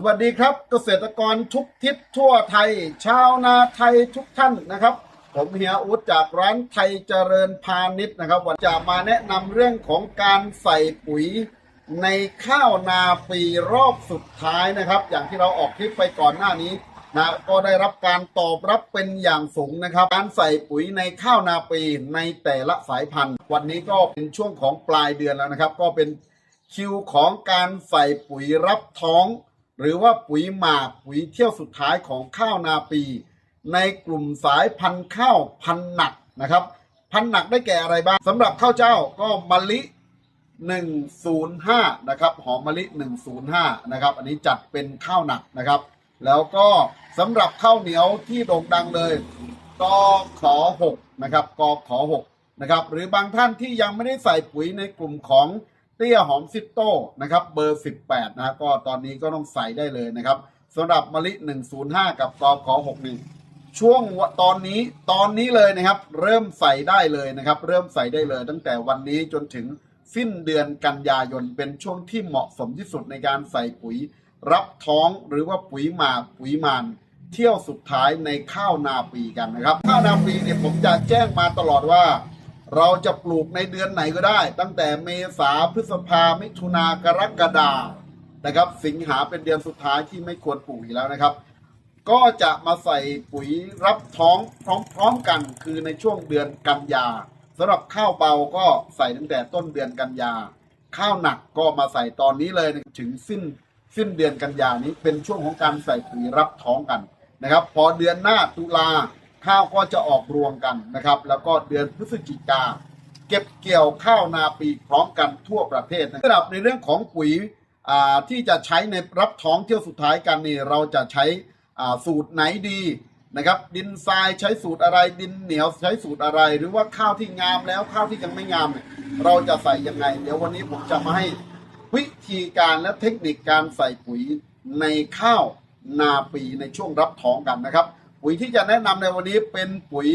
สวัสดีครับเกษตรกรทุกทิศทั่วไทย ชาวนาไทยทุกท่านนะครับ ผมเฮียอุดจากร้านไทยเจริญพาณิชย์นะครับวันจะมาแนะนำเรื่องของการใส่ปุ๋ยในข้าวนาปีรอบสุดท้ายนะครับ อย่างที่เราออกคลิปไปก่อนหน้านี้นะก็ได้รับการตอบรับเป็นอย่างสูงนะครับ การใส่ปุ๋ยในข้าวนาปีในแต่ละสายพันธุ์ วันนี้ก็เป็นช่วงของปลายเดือนแล้วนะครับ ก็เป็นคิวของการใส่ปุ๋ยรับท้อง หรือว่าปุ๋ยหมากปุ๋ยเที่ยวสุดท้ายของข้าวนาปี ในกลุ่มสายพันธุ์ข้าวพันธุ์หนักนะครับ พันธุ์หนักได้แก่อะไรบ้างสำหรับข้าวเจ้าก็มะลิ 105 นะครับ หอมมะลิ 105 นะครับ อันนี้จัดเป็นข้าวหนักนะครับ แล้วก็สำหรับข้าวเหนียวที่โด่งดังเลยกขอ6นะครับกขอ6นะครับ หรือบางท่านที่ยังไม่ได้ใส่ปุ๋ยในกลุ่มของ เตี้ยหอมซิโต้นะครับเบอร์ 18 นะก็ตอนนี้ก็ต้องใส่ได้เลยนะครับสำหรับมะลิ 105 กับกขอ61 ช่วงตอนนี้ตอนนี้เลยนะครับ เริ่มใส่ได้เลยนะครับ เริ่มใส่ได้เลย ตั้งแต่วันนี้จนถึงสิ้นเดือนกันยายนเป็นช่วงที่เหมาะสมที่สุดในการใส่ปุ๋ย รับท้องหรือว่าปุ๋ยหมากปุ๋ยมานเที่ยวสุดท้ายในข้าวนาปีกันนะครับ ข้าวนาปีเนี่ยผมจะแจ้งมาตลอดว่า เราจะปลูกในเดือนไหนก็ได้ ตั้งแต่เมษาพฤษภามิถุนากรกฎานะครับ สิงหาเป็นเดือนสุดท้ายที่ไม่ควรปลูกอีกแล้วนะครับ ก็จะมาใส่ปุ๋ยรับท้องพร้อมๆกันคือในช่วงเดือนกันยาสำหรับข้าวเบาก็ใส่ตั้งแต่ต้นเดือนกันยา ข้าวหนักก็มาใส่ตอนนี้เลยถึงสิ้นสิ้นเดือนกันยานี้เป็นช่วงของการใส่ปุ๋ยรับท้องกันนะครับ พอเดือนหน้าตุลา ข้าวก็จะออกรวงกันนะครับ แล้วก็เดือนพฤศจิกาเก็บเกี่ยวข้าวนาปีพร้อมกันทั่วประเทศนะสำหรับในเรื่องของปุ๋ยที่จะใช้ในรับท้องเที่ยวสุดท้ายกันนี่เราจะใช้สูตรไหนดีนะครับดินทรายใช้สูตรอะไรดินเหนียวใช้สูตรอะไร หรือว่าข้าวที่งามแล้วข้าวที่ยังไม่งามเนี่ยเราจะใส่ยังไง เดี๋ยววันนี้ผมจะมาให้วิธีการและเทคนิคการใส่ปุ๋ยในข้าวนาปีในช่วงรับท้องกันนะครับ ปุ๋ยที่จะแนะนำในวันนี้เป็นปุ๋ย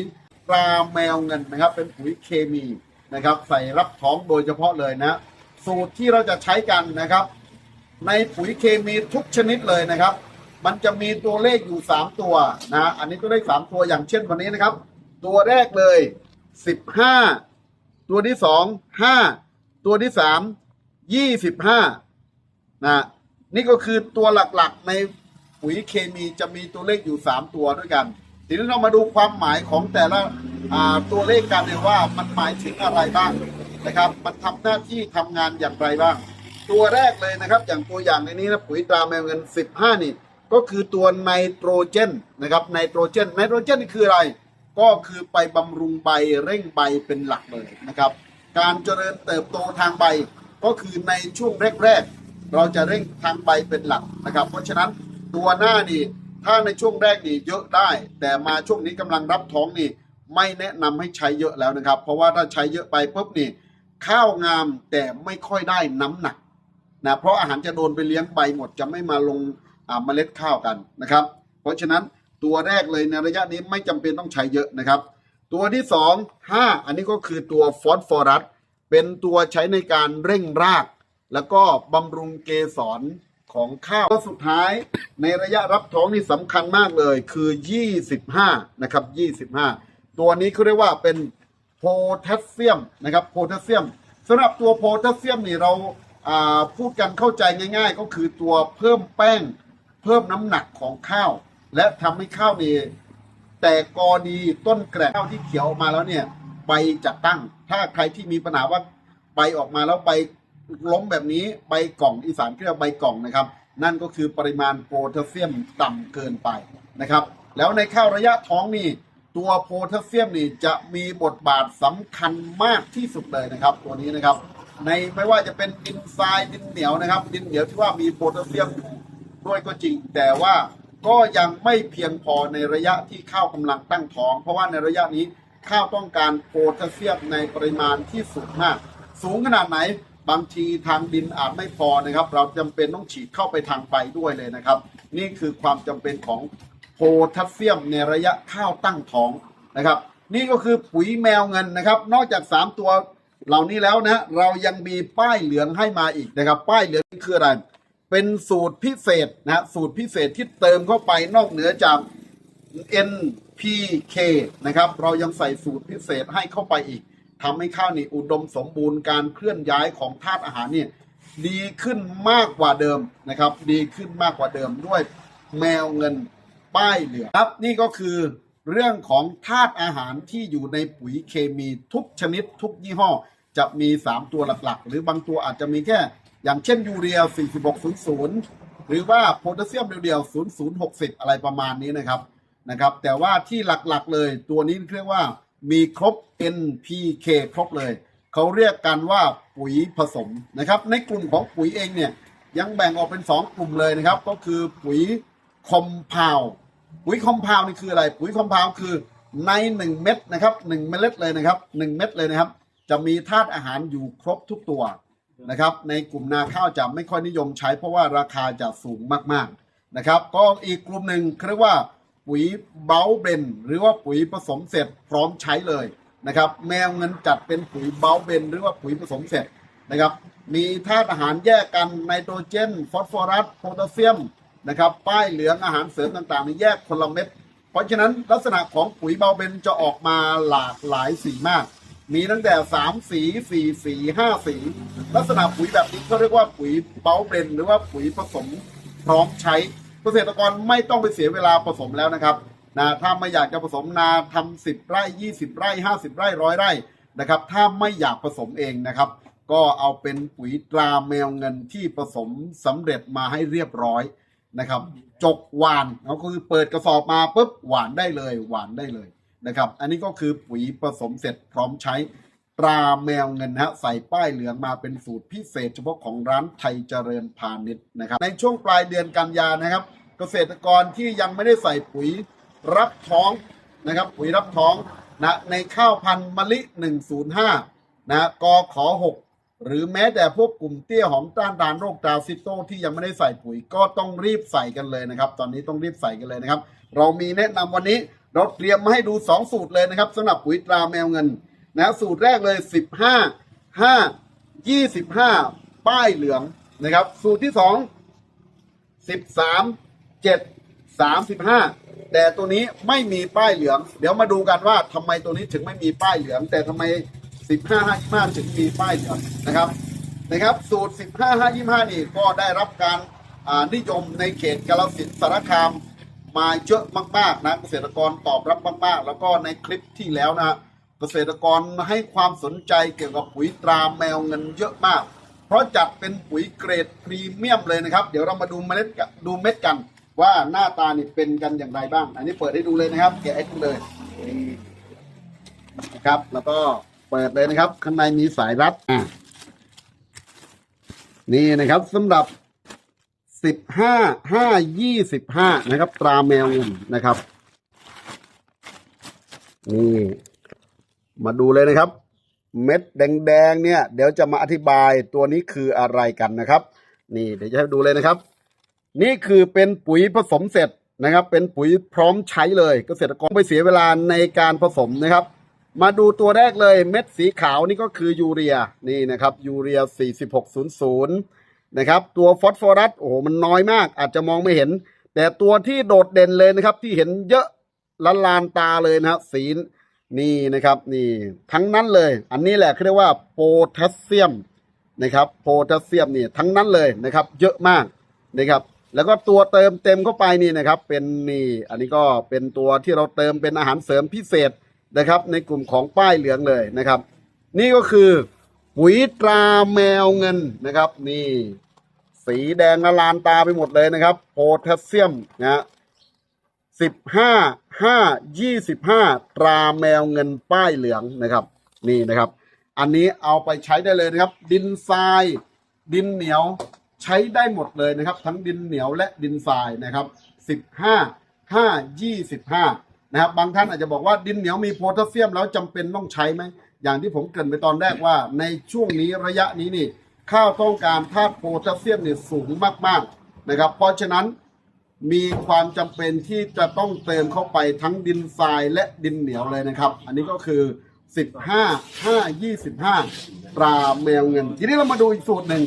ปลาแมวเงินนะครับ เป็นปุ๋ยเคมีนะครับ ใส่รับท้องโดยเฉพาะเลยนะ สูตรที่เราจะใช้กันนะครับ ในปุ๋ยเคมีทุกชนิดเลยนะครับ มันจะมีตัวเลขอยู่ 3 ตัวนะ อันนี้ตัวเลข 3 ตัวอย่างเช่นวันนี้นะครับ ตัวแรกเลย 15 ตัวที่ 2 5 ตัวที่ 3 25นะนี่ก็คือตัวหลักๆใน ปุ๋ยเคมีจะมีตัวเลขอยู่ 3 ตัวด้วยกันทีนี้เรามาดูความหมายของแต่ละตัวเลขกันเนี่ยว่ามันหมายถึงอะไรบ้างนะครับ มันทำหน้าที่ทำงานอย่างไรบ้าง ตัวแรกเลยนะครับ อย่างตัวอย่างในนี้นะปุ๋ยตราแมวเงิน 15 นี่ ก็คือตัวไนโตรเจนนะครับไนโตรเจนไนโตรเจนคืออะไร ก็คือไปบำรุงใบเร่งใบเป็นหลักเลยนะครับ การเจริญเติบโตทางใบก็คือในช่วงแรก ๆ เราจะเร่งทางใบเป็นหลักนะครับ เพราะฉะนั้น ตัวหน้านี่ ถ้าในช่วงแรกนี่เยอะได้ แต่มาช่วงนี้กำลังรับท้องนี่ ไม่แนะนำให้ใช้เยอะแล้วนะครับ เพราะว่าถ้าใช้เยอะไปปุ๊บนี่ ข้าวงามแต่ไม่ค่อยได้น้ำหนักนะเพราะอาหารจะโดนไปเลี้ยงใบหมดจะไม่มาลงเมล็ดข้าวกันนะครับ เพราะฉะนั้นตัวแรกเลยในระยะนี้ไม่จำเป็นต้องใช้เยอะนะครับ ตัวที่สองห้าอันนี้ก็คือตัวฟอสฟอรัสเป็นตัวใช้ในการเร่งราก แล้วก็บำรุงเกสร ของข้าวตัวสุดท้ายในระยะรับท้องนี่สำคัญมากเลยคือ 25 นะครับ 25 ตัวนี้เขาเรียกว่าเป็นโพแทสเซียมนะครับโพแทสเซียมสำหรับตัวโพแทสเซียมนี่เราพูดกันเข้าใจง่าย ๆ ก็คือตัวเพิ่มแป้ง เพิ่มน้ำหนักของข้าว และทำให้ข้าวนี่แต่กอดีต้นแกรข้าวที่เขียวออกมาแล้วเนี่ยใบจะตั้ง ถ้าใครที่มีปัญหาว่าใบออกมาแล้วใบ ล้มแบบนี้ใบกล่องอีสานเรียกว่าใบกล่องนะครับ นั่นก็คือปริมาณโพแทสเซียมต่ำเกินไปนะครับ แล้วในข้าวระยะท้องนี่ตัวโพแทสเซียมนี่จะมีบทบาทสำคัญมากที่สุดเลยนะครับ ตัวนี้นะครับ ในไม่ว่าจะเป็นดินทรายดินเหนียวนะครับ ดินเหนียวที่ว่ามีโพแทสเซียมด้วยก็จริง แต่ว่าก็ยังไม่เพียงพอในระยะที่ข้าวกำลังตั้งท้อง เพราะว่าในระยะนี้ข้าวต้องการโพแทสเซียมในปริมาณที่สูงมาก สูงขนาดไหน บางทีทางดินอาจไม่พอนะครับ เราจำเป็นต้องฉีดเข้าไปทางใบด้วยเลยนะครับ นี่คือความจำเป็นของโพแทสเซียมในระยะข้าวตั้งท้องนะครับ นี่ก็คือปุ๋ยแมวเงินนะครับ นอกจาก 3 ตัวเหล่านี้แล้วนะเรายังมีป้ายเหลืองให้มาอีกนะครับ ป้ายเหลืองคืออะไรเเป็นสูตรพิเศษนะฮะสูตรพิเศษที่เติมเข้าไปนอกเหนือจาก NPK นะครับ เรายังใส่สูตรพิเศษให้เข้าไปอีก ทำให้ข้าวนี่อุดมสมบูรณ์การเคลื่อนย้ายของธาตุอาหารเนี่ยดีขึ้นมากกว่าเดิมนะครับ ดีขึ้นมากกว่าเดิมด้วยแมวเงินป้ายเหลืองครับ นี่ก็คือเรื่องของธาตุอาหารที่อยู่ในปุ๋ยเคมีทุกชนิดทุกยี่ห้อ จะมี 3 ตัวหลักๆ หรือบางตัวอาจจะมีแค่ อย่างเช่นยูเรีย 4600 หรือว่าโพแทสเซียมเดียวๆ0060 อะไรประมาณนี้นะครับนะครับ แต่ว่าที่หลักๆเลยตัวนี้เรียกว่า มีครบ NPK ครบเลย เขาเรียกกันว่าปุ๋ยผสมนะครับ ในกลุ่มของปุ๋ยเองเนี่ยยังแบ่งออกเป็น 2 กลุ่มเลยนะครับ ก็คือปุ๋ยคอมเพลปุ๋ยคอมเพลนี่คืออะไร ปุ๋ยคอมเพลคือใน 1 เม็ดนะครับ1เมล็ดเลยนะครับ 1 เม็ดเลยนะครับ จะมีธาตุอาหารอยู่ครบทุกตัวนะครับ ในกลุ่มนาข้าวจะไม่ค่อยนิยมใช้เพราะว่าราคาจะสูงมากๆนะครับ ก็อีกกลุ่มหนึ่งเรียกว่า ปุ๋ยเบลเบนหรือว่าปุ๋ยผสมเสร็จพร้อมใช้เลยนะครับ แมวเงินจัดเป็นปุ๋ยเบลเบนหรือว่าปุ๋ยผสมเสร็จนะครับ มีธาตุอาหารแยกกันไนโตรเจน ฟอสฟอรัสโพแทสเซียมนะครับ ป้ายเหลืองอาหารเสริมต่างๆนี่แยกคนละเม็ดเพราะฉะนั้นลักษณะของปุ๋ยเบาเบนจะออกมาหลากหลายสีมาก มีตั้งแต่สามสีสี่สีห้าสี ลักษณะปุ๋ยแบบนี้เขาเรียกว่าปุ๋ยเบาเบนหรือว่าปุ๋ยผสมพร้อมใช้ เกษตรกรไม่ต้องไปเสียเวลาผสมแล้วนะครับนะถ้าไม่อยากจะผสมนาทำสิบไร่ยี่สิบไร่ห้าสิบไร่ร้อยไร่นะครับ ถ้าไม่อยากผสมเองนะครับ ก็เอาเป็นปุ๋ยตราแมวเงินที่ผสมสำเร็จมาให้เรียบร้อยนะครับ จกหวานก็คือเปิดกระสอบมาปุ๊บหวานได้เลยหวานได้เลยนะครับ อันนี้ก็คือปุ๋ยผสมเสร็จพร้อมใช้ ตราแมวเงินนะฮะใส่ป้ายเหลืองมาเป็นสูตรพิเศษ เฉพาะของร้านไทยเจริญพาณิชย์นะครับ ในช่วงปลายเดือนกันยานะครับ เกษตรกรที่ยังไม่ได้ใส่ปุ๋ยรับท้องนะครับ ปุ๋ยรับท้องนะในข้าวพันธุ์มะลิ 105นะกอขอ 6 หรือแม้แต่พวกกลุ่มเตี้ยหอมต้านทานโรคดาวซิโตที่ยังไม่ได้ใส่ปุ๋ยก็ต้องรีบใส่กันเลยนะครับ ตอนนี้ต้องรีบใส่กันเลยนะครับ เรามีแนะนำวันนี้เราเตรียมมาให้ดู 2 สูตรเลยนะครับสำหรับปุ๋ยตราแมวเงิน นะสูตรแรกเลย 15 5 25 ป้ายเหลืองนะครับ สูตรที่ 2 13 7 35 แต่ตัวนี้ไม่มีป้ายเหลือง เดี๋ยวมาดูกันว่าทำไมตัวนี้ถึงไม่มีป้ายเหลือง แต่ทำไม 15 55ถึงมีป้ายเหลืองนะครับนะครับสูตร 15 55นี่ก็ได้รับการนิยมในเขตกาฬสินสารคามมาเยอะมากๆนะเกษตรกรตอบรับมากๆ แล้วก็ในคลิปที่แล้วนะ เกษตรกรให้ความสนใจเกี่ยวกับปุ๋ยตราแมวเงินเยอะมาก เพราะจัดเป็นปุ๋ยเกรดพรีเมียมเลยนะครับ เดี๋ยวเรามาดูเมล็ดกันดูเม็ดกัน ว่าหน้าตานี่เป็นกันอย่างไรบ้าง อันนี้เปิดให้ดูเลยนะครับ แกะให้ดูเลยนี่นะครับ แล้วก็เปิดเลยนะครับ ข้างในมีสายรัดอะนี่นะครับสำหรับสิบห้าห้ายี่สิบห้านะครับ ตราแมวเงินนะครับนี่ มาดูเลยนะครับ เม็ดแดงๆเนี่ย เดี๋ยวจะมาอธิบายตัวนี้คืออะไรกันนะครับ นี่เดี๋ยวจะให้ดูเลยนะครับ นี่คือเป็นปุ๋ยผสมเสร็จนะครับ เป็นปุ๋ยพร้อมใช้เลยเกษตรกรไม่เสียเวลาในการผสมนะครับ มาดูตัวแรกเลยเม็ดสีขาวนี่ก็คือยูเรียนี่นะครับยูเรีย 4600 นะครับ ตัวฟอสฟอรัสโอ้โหมันน้อยมาก อาจจะมองไม่เห็น แต่ตัวที่โดดเด่นเลยนะครับ ที่เห็นเยอะละลานตาเลยนะครับสี นี่นะครับนี่ทั้งนั้นเลย อันนี้แหละเขาเรียกว่าโพแทสเซียมนะครับโพแทสเซียมนี่ทั้งนั้นเลยนะครับ เยอะมากนะครับ แล้วก็ตัวเติมเต็มเข้าไปนี่นะครับ เป็นนี่อันนี้ก็เป็นตัวที่เราเติมเป็นอาหารเสริมพิเศษนะครับ ในกลุ่มของป้ายเหลืองเลยนะครับ นี่ก็คือปุ๋ยตราแมวเงินนะครับ นี่ สีแดงละลานตาไปหมดเลยนะครับโพแทสเซียมนะสิบห้า ห้ายี่สิบห้าตราแมวเงินป้ายเหลืองนะครับนี่นะครับ อันนี้เอาไปใช้ได้เลยนะครับ ดินทราย ดินเหนียวใช้ได้หมดเลยนะครับ ทั้งดินเหนียวและดินทรายนะครับสิบห้าห้ายี่สิบห้านะครับบางท่านอาจจะบอกว่าดินเหนียวมีโพแทสเซียมแล้วจำเป็นต้องใช้ไหมอย่างที่ผมเกริ่นไปตอนแรกว่า ในช่วงนี้ระยะนี้นี่ข้าวต้องการธาตุโพแทสเซียมเนี่ยสูงมากๆนะครับ เพราะฉะนั้น มีความจำเป็นที่จะต้องเติมเข้าไปทั้งดินทรายและดินเหนียวเลยนะครับ อันนี้ก็คือ 15 5 25 ตราแมวเงิน ทีนี้เรามาดูอีกสูตรหนึ่ง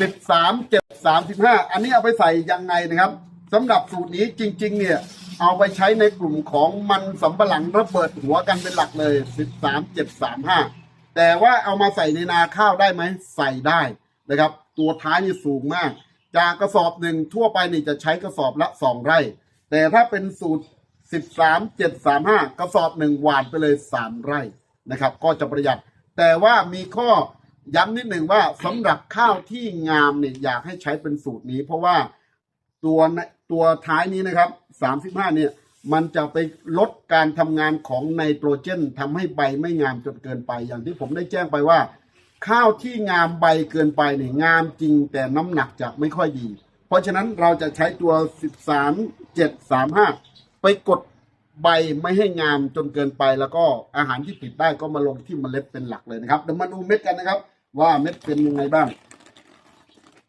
สิบสามเจ็ดสามสิบห้าอันนี้เอาไปใส่ยังไงนะครับสำหรับสูตรนี้จริง ๆ เนี่ยเอาไปใช้ในกลุ่มของมันสำปะหลังระเบิดหัวกันเป็นหลักเลยสิบสามเจ็ดสามห้าแต่ว่าเอามาใส่ในนาข้าวได้ไหมใส่ได้นะครับ ตัวท้ายนี่สูงมาก จากกระสอบหนึ่งทั่วไปนี่จะใช้กระสอบละสองไร่ แต่ถ้าเป็นสูตรสิบสามเจ็ดสามห้ากระสอบหนึ่งหวานไปเลยสามไร่นะครับ ก็จะประหยัด แต่ว่ามีข้อย้ำนิดหนึ่งว่าสำหรับข้าวที่งามเนี่ยอยากให้ใช้เป็นสูตรนี้ เพราะว่าตัวในตัวท้ายนี้นะครับสามสิบห้าเนี่ยมันจะไปลดการทำงานของไนโตรเจนทำให้ใบไม่งามจนเกินไปอย่างที่ผมได้แจ้งไปว่า ข้าวที่งามใบเกินไปเนี่ยงามจริงแต่น้ำหนักจะไม่ค่อยดี เพราะฉะนั้นเราจะใช้ตัว 13 7 3 5 ไปกดใบไม่ให้งามจนเกินไป แล้วก็อาหารที่ติดได้ก็มาลงที่เมล็ดเป็นหลักเลยนะครับเดี๋ยวมาดูเม็ดกันนะครับ ว่าเม็ดเป็นยังไงบ้าง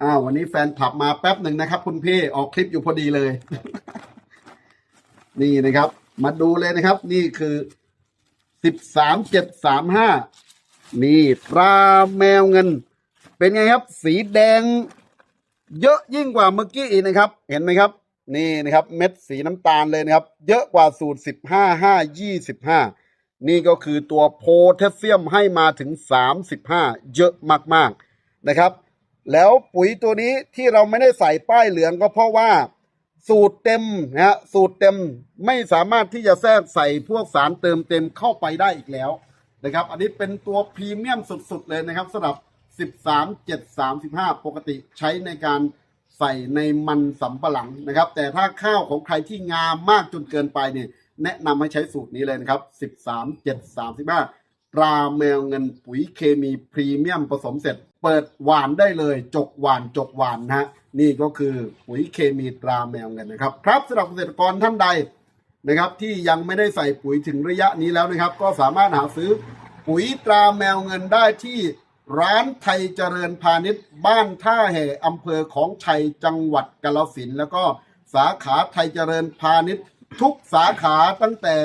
อ้าววันนี้แฟนขับมาแป๊บหนึ่งนะครับ คุณพี่ออกคลิปอยู่พอดีเลย นี่นะครับ มาดูเลยนะครับ นี่คือสิบสามเจ็ดสามห้า นี่ตราแมวเงิน เป็นไงครับ สีแดง เยอะยิ่งกว่าเมื่อกี้อีกนะครับ เห็นไหมครับ นี่นะครับ เม็ดสีน้ำตาลเลยนะครับ เยอะกว่าสูตรสิบห้าห้ายี่สิบห้านี่ก็คือตัวโพแทสเซียมให้มาถึงสามสิบห้าเยอะมากๆนะครับ แล้วปุ๋ยตัวนี้ที่เราไม่ได้ใส่ป้ายเหลืองก็เพราะว่าสูตรเต็มนะฮะสูตรเต็มไม่สามารถที่จะแทรกใส่พวกสารเติมเต็มเข้าไปได้อีกแล้ว นะครับ อันนี้เป็นตัวพรีเมียมสุดๆเลยนะครับสำหรับ 13 7 35 ปกติใช้ในการใส่ในมันสำปะหลังนะครับ แต่ถ้าข้าวของใครที่งามมากจนเกินไปเนี่ยแนะนำให้ใช้สูตรนี้เลยนะครับ 13 7 35ตราแมวเงินปุ๋ยเคมีพรีเมียมผสมเสร็จ เปิดหวานได้เลย จกหวานจกหวานนะฮะนี่ก็คือปุ๋ยเคมีตราแมวเงินนะครับ ครับสำหรับเกษตรกรท่านใด นะครับที่ยังไม่ได้ใส่ปุ๋ยถึงระยะนี้แล้วนะครับ ก็สามารถหาซื้อปุ๋ยตราแมวเงินได้ที่ร้านไทยเจริญพาณิชย์ บ้านท่าแห่อำเภอของชัยจังหวัดกาฬสินธุ์แล้วก็สาขาไทยเจริญพาณิชย์ ทุกสาขาตั้งแต่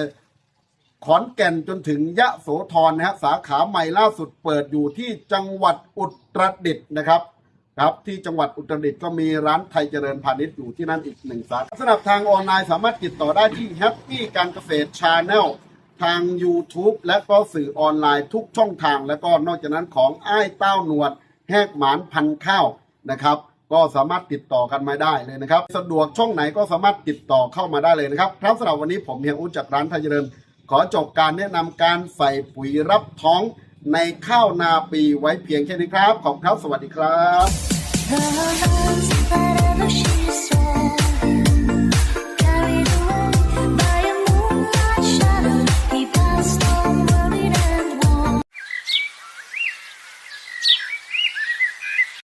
ขอนแก่นจนถึงยะโสธรนะฮะสาขาใหม่ล่าสุดเปิดอยู่ที่จังหวัดอุตรดิตถ์นะครับ ครับที่จังหวัดอุตรดิตถ์ก็มีร้านไทยเจริญพาณิชย์อยู่ที่นั่นอีกหนึ่งสาขาสำหรับทางออนไลน์สามารถติดต่อได้ที่ Happy การเกษตรชาแนลทาง YouTube และก็สื่อออนไลน์ทุกช่องทาง และก็นอกจากนั้นของอ้ายเต้าหนวด แหกหมานพันข้าวนะครับ ก็สามารถติดต่อกันมาได้เลยนะครับ สะดวกช่องไหนก็สามารถติดต่อเข้ามาได้เลยนะครับครับสำหรับวันนี้ผมเฮียอุ้จากร้านไทยเจริญ ขอจบการแนะนำการใส่ปุ๋ยรับท้อง ในข้าวนาปีไว้เพียงแค่นี้ครับ ขอบคุณครับ สวัสดีครับ